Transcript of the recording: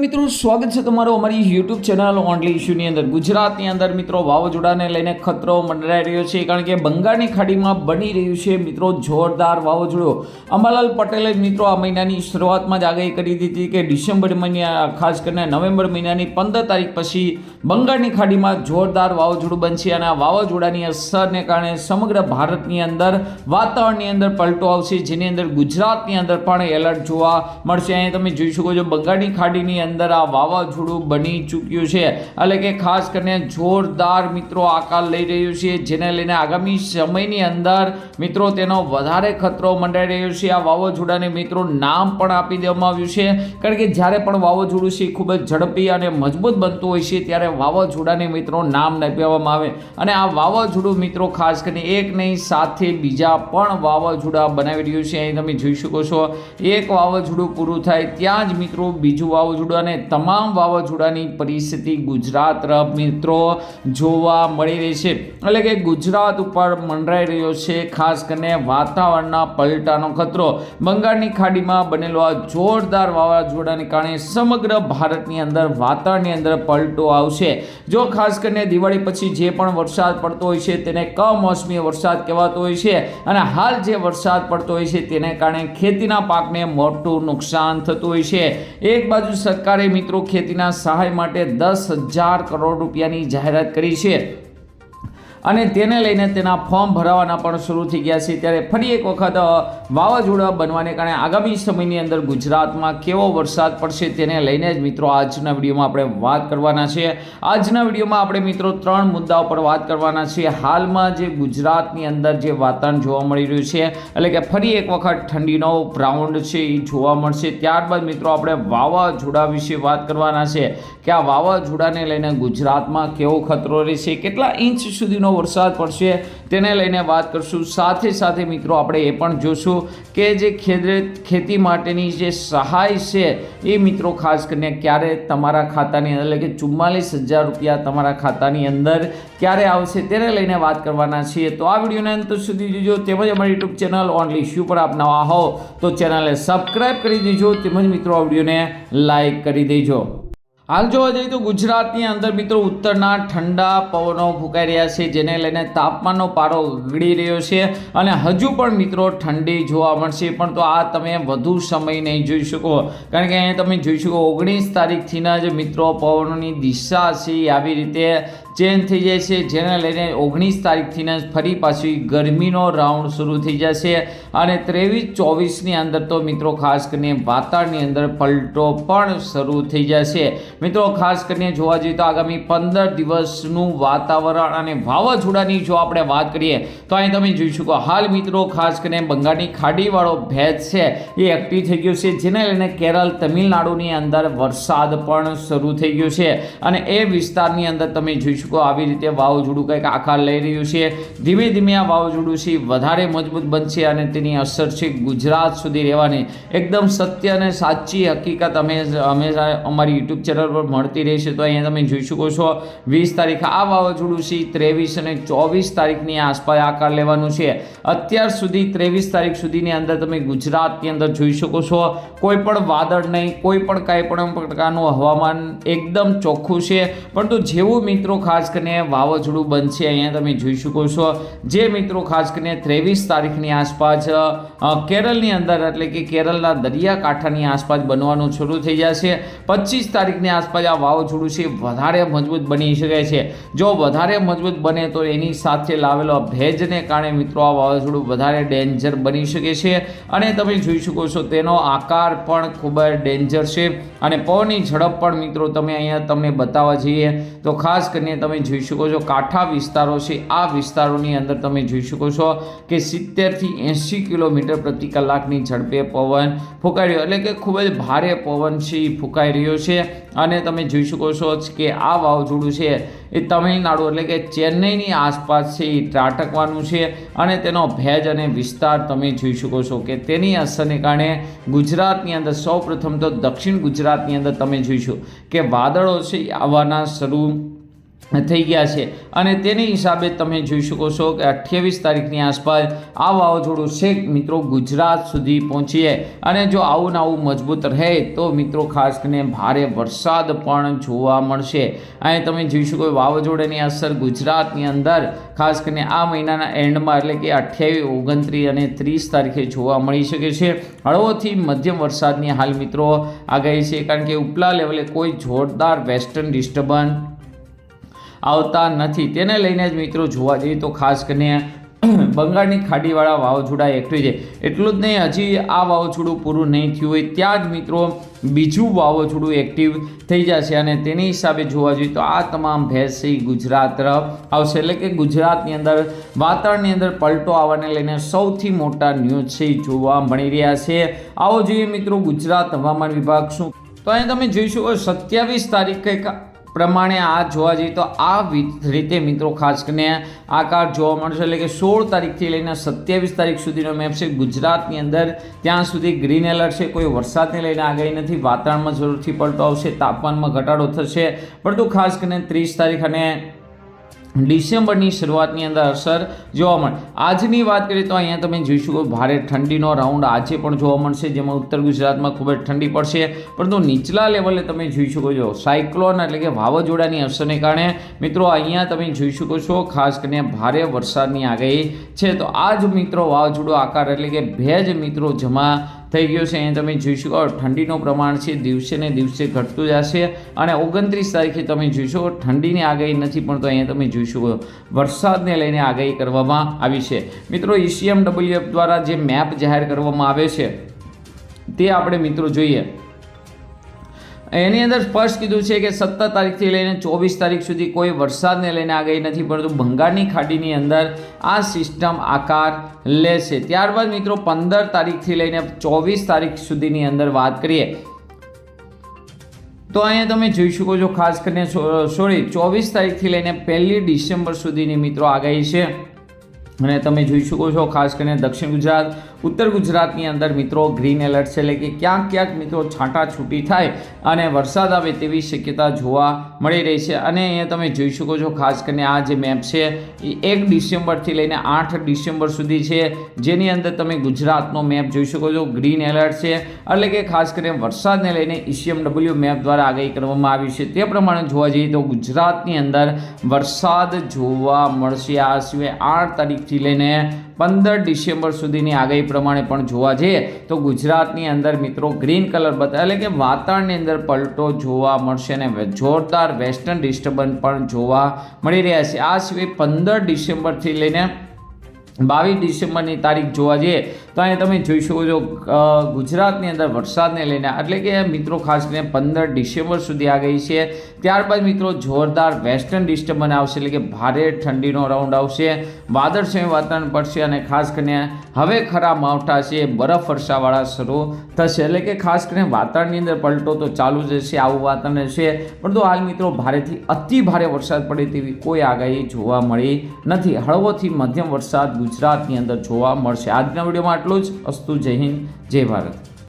મિત્રો, સ્વાગત છે તમારું અમારી યુટ્યુબ ચેનલ ઓનલી ઇશ્યુની અંદર. ગુજરાતની અંદર મિત્રો, વાવાઝોડાને લઈને ખતરો મંડરાઈ રહ્યો છે, કારણ કે બંગાળની ખાડીમાં બની રહ્યું છે મિત્રો જોરદાર વાવાઝોડો. અંબાલાલ પટેલે મિત્રો આ મહિનાની શરૂઆતમાં જ આગાહી કરી દીધી કે ડિસેમ્બર મહિના, ખાસ કરીને નવેમ્બર મહિનાની પંદર તારીખ પછી બંગાળની ખાડીમાં જોરદાર વાવાઝોડું બનશે અને આ વાવાઝોડાની અસરને કારણે સમગ્ર ભારતની અંદર વાતાવરણની અંદર પલટો આવશે, જેની અંદર ગુજરાતની અંદર પણ એલર્ટ જોવા મળશે. અહીંયા તમે જોઈ શકો છો બંગાળની ખાડીની અંદર આ વાવાઝોડું બની ચૂક્યું છે. એટલે કે ખાસ કરીને જોરદાર મિત્રો આકાર લઈ રહ્યું છે, જેને લઈને આગામી સમયની અંદર મિત્રો તેનો વધારે ખતરો મંડાઈ રહ્યો છે. આ વાવાઝોડાને મિત્રો નામ પણ આપી દેવામાં આવ્યું છે. કારણ કે જ્યારે પણ વાવાઝોડું છે ખૂબ જ ઝડપી અને મજબૂત બનતું હોય છે, ત્યારે વાવાઝોડાને મિત્રો નામ આપવામાં આવે. અને આ વાવાઝોડું મિત્રો ખાસ કરીને એક નહીં, સાથે બીજા પણ વાવાઝોડા બનાવી રહ્યું છે. અહીં તમે જોઈ શકો છો, એક વાવાઝોડું પૂરું થાય, ત્યાં જ મિત્રો બીજું વાવાઝોડું અને તમામ વાવાઝોડાની પરિસ્થિતિ ગુજરાત તરફ મિત્રો જોવા મળી રહી છે. એટલે કે ગુજરાત ઉપર મંડરાઈ રહ્યો છે, ખાસ કરીને વાતાવરણના પલટાનો ખતરો. બંગાળની ખાડીમાં બનેલો આ જોરદાર વાવાઝોડાને કારણે સમગ્ર ભારતની અંદર, વાતાવરણની અંદર પલટો આવશે. જો ખાસ કરીને દિવાળી પછી જે પણ વરસાદ પડતો હોય છે, તેને કમોસમી વરસાદ કહેવાતો હોય છે અને હાલ જે વરસાદ પડતો હોય છે, તેને કારણે ખેતીના પાકને મોટું નુકસાન થતું હોય છે. એક બાજુ સરકારે મિત્રો ખેતીના સહાય માટે દસ હજાર કરોડ રૂપિયાની જાહેરાત કરી છે. અને તેને લઈને તેના ફોર્મ ભરાવાના પણ શરૂ થઈ ગયા છે. ત્યારે ફરી એક વખત વાવાઝોડા બનવાને કારણે આગામી સમયની અંદર ગુજરાતમાં કેવો વરસાદ પડશે તેને લઈને જ મિત્રો આજના વિડીયોમાં આપણે વાત કરવાના છે. આજના વિડીયોમાં આપણે મિત્રો ત્રણ મુદ્દાઓ પર વાત કરવાના છે. હાલમાં જે ગુજરાતની અંદર જે વાતાવરણ જોવા મળી રહ્યું છે, એટલે કે ફરી એક વખત ઠંડીનો રાઉન્ડ છે એ જોવા મળશે. ત્યારબાદ મિત્રો આપણે વાવાઝોડા વિશે વાત કરવાના છે કે આ વાવાઝોડાને લઈને ગુજરાતમાં કેવો ખતરો રહેશે, કેટલા ઇંચ સુધીનો વરસાદ પડશે તેને લઈને વાત કરશું. સાથે સાથે મિત્રો આપણે એ પણ જોશું કે જે ખેતી માટેની જે સહાય છે એ મિત્રો ખાસ કરીને ક્યારે તમારા ખાતાની અંદર, એટલે કે ચુમ્માલીસ હજાર રૂપિયા તમારા ખાતાની અંદર ક્યારે આવશે તેને લઈને વાત કરવાના છીએ. તો આ વિડીયોને અંત સુધી જોજો. તેમજ અમારી યુટ્યુબ ચેનલ ઓનલી ઇશ્યુ પર આપ નવા હો તો ચેનલને સબસ્ક્રાઈબ કરી દેજો. તેમજ મિત્રો આ વિડીયોને લાઈક કરી દેજો. હાલ જોવા જઈએ તો ગુજરાતની અંદર મિત્રો ઉત્તરના ઠંડા પવનો ફૂંકાઈ રહ્યા છે, જેને લઈને તાપમાનનો પારો ગળી રહ્યો છે અને હજુ પણ મિત્રો ઠંડી જોવા મળશે. પણ તો આ તમે વધુ સમય નહીં જોઈ શકો. કારણ કે અહીંયા તમે જોઈ શકો, ઓગણીસ તારીખથીના જ મિત્રો પવનોની દિશા છે, આવી રીતે ચેન્જ થઈ જાય છે, જેને લઈને ઓગણીસ તારીખથી ફરી પાછી ગરમીનો રાઉન્ડ શરૂ થઈ જશે. અને ત્રેવીસ ચોવીસની અંદર તો મિત્રો ખાસ કરીને વાતાવરણની અંદર પલટો પણ શરૂ થઈ જશે. મિત્રો ખાસ કરીને જોવા જઈએ તો આગામી પંદર દિવસનું વાતાવરણ અને વાવાઝોડાની જો આપણે વાત કરીએ, તો અહીં તમે જોઈ શકો હાલ મિત્રો ખાસ કરીને બંગાળની ખાડીવાળો ભેજ છે, એ એક્ટિવ થઈ ગયો છે, જેને લઈને કેરળ, તમિલનાડુની અંદર વરસાદ પણ શરૂ થઈ ગયો છે. અને એ વિસ્તારની અંદર તમે જોઈ શકો આવી રીતે વાવાઝોડું કંઈક આકાર લઈ રહ્યું છે. ધીમે ધીમે આ વાવાઝોડું છે વધારે મજબૂત બનશે અને તેની અસર છે ગુજરાત સુધી રહેવાની. એકદમ સત્ય અને સાચી હકીકત અમે હંમેશા અમારી યુટ્યુબ ચેનલ પર મળતી રહેશે. તો અહીંયા તમે જોઈ શકો છો, વીસ તારીખ આ વાવાઝોડું છે, ત્રેવીસ અને ચોવીસ તારીખની આસપાસ આકાર લેવાનું છે. અત્યાર સુધી ત્રેવીસ તારીખ સુધીની અંદર તમે ગુજરાતની અંદર જોઈ શકો છો, કોઈ પણ વાદળ નહીં, કોઈ પણ કાંઈ પણ પ્રકારનું હવામાન એકદમ ચોખ્ખું છે. પરંતુ જેવું મિત્રો ખાસ કરીને વાવાઝોડું બનશે, અહીંયા તમે જોઈ શકો છો. જે મિત્રો ખાસ કરીને ત્રેવીસ તારીખની આસપાસ કેરળની અંદર, એટલે કે કેરળના દરિયાકાંઠાની આસપાસ બનવાનું શરૂ થઈ જશે. પચીસ તારીખની આસપાસ આ વાવાઝોડું છે, વધારે મજબૂત બની શકે છે. જો વધારે મજબૂત બને તો એની સાથે લાવેલો ભેજને કારણે મિત્રો આ વાવાઝોડું વધારે ડેન્જર બની શકે છે. અને તમે જોઈ શકો છો, તેનો આકાર પણ ખૂબ જ ડેન્જર છે. અને પવનની ઝડપ પણ મિત્રો તમે અહીંયા તમને બતાવવા જઈએ તો ખાસ કરીને તમે જોઈ શકો છો કાંઠા વિસ્તારો છે. આ વિસ્તારોની અંદર તમે જોઈ શકો છો કે સિત્તેરથી એંસી કિલોમીટર પ્રતિ કલાકની ઝડપે પવન ફૂંકાઈ રહ્યો એટલે કે ખૂબ જ ભારે પવન છે એ ફૂંકાઈ રહ્યો છે. અને તમે જોઈ શકો છો કે આ વાવાઝોડું છે એ તમિલનાડુ એટલે કે ચેન્નઈની આસપાસ છે એ ત્રાટકવાનું છે. અને તેનો ભેજ અને વિસ્તાર તમે જોઈ શકો છો કે તેની અસરને કારણે ગુજરાતની અંદર સૌપ્રથમ તો દક્ષિણ ગુજરાતની અંદર તમે જોઈશું કે વાદળો છે આવવાના શરૂ થઈ ગયા છે. અને તેની હિસાબે તમે જોઈ શકો છો કે અઠ્યાવીસ તારીખની આસપાસ આ વાવાઝોડું છેક મિત્રો ગુજરાત સુધી પહોંચીએ અને જો આવું ને આવું મજબૂત રહે તો મિત્રો ખાસ કરીને ભારે વરસાદ પણ જોવા મળશે. અહીં તમે જોઈ શકો વાવાઝોડાની અસર ગુજરાતની અંદર, ખાસ કરીને આ મહિનાના એન્ડમાં એટલે કે અઠ્યાવીસ, ઓગણત્રીસ અને ત્રીસ તારીખે જોવા મળી શકે છે. હળવોથી મધ્યમ વરસાદની હાલ મિત્રો આગાહી છે, કારણ કે ઉપલા લેવલે કોઈ જોરદાર વેસ્ટર્ન ડિસ્ટર્બન્સ આવતા નથી. તેને લઈને જ મિત્રો જોવા જઈએ તો ખાસ કરીને બંગાળની ખાડીવાળા વાવાઝોડા એક્ટિવ છે. એટલું જ નહીં, હજી આ વાવાઝોડું પૂરું નહીં થયું હોય ત્યાં જ મિત્રો બીજું વાવાઝોડું એક્ટિવ થઈ જશે અને તેની હિસાબે જોવા જોઈએ તો આ તમામ ભેંસી ગુજરાત તરફ આવશે. એટલે કે ગુજરાતની અંદર, વાતાવરણની અંદર પલટો આવવાને લઈને સૌથી મોટા ન્યૂઝ છે જોવા મળી રહ્યા છે. આવો જોઈએ મિત્રો ગુજરાત હવામાન વિભાગ શું? તો અહીંયા તમે જોઈ શકો, સત્યાવીસ તારીખ પ્રમાણે આ જોવા જઈએ તો આ રીતે મિત્રો ખાસ કરીને આકાર જોવા મળશે. એટલે કે સોળ તારીખથી લઈને સત્યાવીસ તારીખ સુધીનો મેપ છે ગુજરાતની અંદર. ત્યાં સુધી ગ્રીન એલર્ટ છે. કોઈ વરસાદને લઈને આગાહી નથી. વાતાવરણમાં જરૂરથી પલટો આવશે. તાપમાનમાં ઘટાડો થશે. પરંતુ ખાસ કરીને ત્રીસ તારીખ અને ડિસેમ્બરની શરૂઆતની અંદર અસર જોવા મળે. આજની વાત કરીએ તો અહીંયા તમે જોઈ શકો ભારે ઠંડીનો રાઉન્ડ આજે પણ જોવા મળશે, જેમાં ઉત્તર ગુજરાતમાં ખૂબ જ ઠંડી પડશે. પરંતુ નીચલા લેવલે તમે જોઈ શકો છો, સાયક્લોન એટલે કે વાવાઝોડાની અસરને કારણે મિત્રો અહીંયા તમે જોઈ શકો છો, ખાસ કરીને ભારે વરસાદની આગાહી છે. તો આ જ મિત્રો વાવાઝોડું આકાર એટલે કે ભેજ મિત્રો જમા થઈ ગયો છે. અહીંયા તમે જોઈ શકો, ઠંડીનું પ્રમાણ છે. દિવસે ને દિવસે ઘટતું જશે અને ઓગણત્રીસ તારીખે તમે જોઈ શકો, ઠંડીની આગાહી નથી, પણ તો અહીંયા તમે જોઈ શકો, વરસાદને લઈને આગાહી કરવામાં આવી છે. મિત્રો ઈસીએમ ડબલ્યુએફ દ્વારા જે મેપ જાહેર કરવામાં આવે છે, તે આપણે મિત્રો જોઈએ. એની અંદર સ્પષ્ટ કીધું છે કે સત્તર તારીખથી લઈને ચોવીસ તારીખ સુધી કોઈ વરસાદને લઈને આગાહી નથી, પરંતુ બંગાળની ખાડીની અંદર આ સિસ્ટમ આકાર લેશે ત્યારબાદ મિત્રો, પંદર તારીખથી લઈને ચોવીસ તારીખ સુધીની અંદર વાત કરીએ. તો અહીંયા તમે જોઈ શકો છો, ખાસ કરીને સોરી, ચોવીસ તારીખથી લઈને પહેલી ડિસેમ્બર સુધીની મિત્રો આગાહી છે. અને તમે જોઈ શકો છો, ખાસ કરીને દક્ષિણ ગુજરાત, ઉત્તર ગુજરાતની અંદર મિત્રો ગ્રીન એલર્ટ છે. એટલે કે ક્યાંક ક્યાંક મિત્રો છાંટા છૂટી થાય અને વરસાદ આવે તેવી શક્યતા જોવા મળી રહી છે. અને અહીંયા તમે જોઈ શકો છો, ખાસ કરીને આ જે મેપ છે, એ એક ડિસેમ્બરથી લઈને આઠ ડિસેમ્બર સુધી છે. જેની અંદર તમે ગુજરાતનો મેપ જોઈ શકો છો ગ્રીન એલર્ટ છે. એટલે કે ખાસ કરીને વરસાદને લઈને ઈસીએમડબલ્યુ મેપ દ્વારા આગાહી કરવામાં આવી છે. તે પ્રમાણે જોવા જઈએ તો ગુજરાતની અંદર વરસાદ જોવા મળશે. આ સિવાય આઠ તારીખથી લઈને પંદર ડિસેમ્બર સુધીની આગાહી પ્રમાણે પણ જોવા જઈએ તો ગુજરાતની અંદર મિત્રો ગ્રીન કલર બતા એટલે કે વાતાવરણની અંદર પલટો જોવા મળશે અને જોરદાર વેસ્ટર્ન ડિસ્ટર્બન્સ પણ જોવા મળી રહ્યા છે. આ સિવાય પંદર ડિસેમ્બરથી લઈને બાવીસ ડિસેમ્બરની તારીખ જોવા જઈએ, તો અહીંયા તમે જોઈ શકો છો ગુજરાતની અંદર વરસાદને લઈને, એટલે કે મિત્રો ખાસ કરીને પંદર ડિસેમ્બર સુધી આગાહી છે. ત્યારબાદ મિત્રો જોરદાર વેસ્ટર્ન ડિસ્ટર્બન્સ આવશે, એટલે કે ભારે ઠંડીનો રાઉન્ડ આવશે, વાદળછાયું વાતાવરણ પડશે અને ખાસ કરીને હવે ખરા માવઠા છે, બરફ વર્ષાવાળા શરૂ થશે. એટલે કે ખાસ કરીને વાતાવરણની અંદર પલટો તો ચાલુ જ હશે આવું વાતાવરણ છે પરંતુ હાલ મિત્રો ભારેથી અતિ ભારે વરસાદ પડે તેવી કોઈ આગાહી જોવા મળી નથી. હળવોથી મધ્યમ વરસાદ ગુજરાતની અંદર જોવા મળશે. આજના વિડીયોમાં આટલું જ. અસ્તુ જય હિન્દ જય ભારત.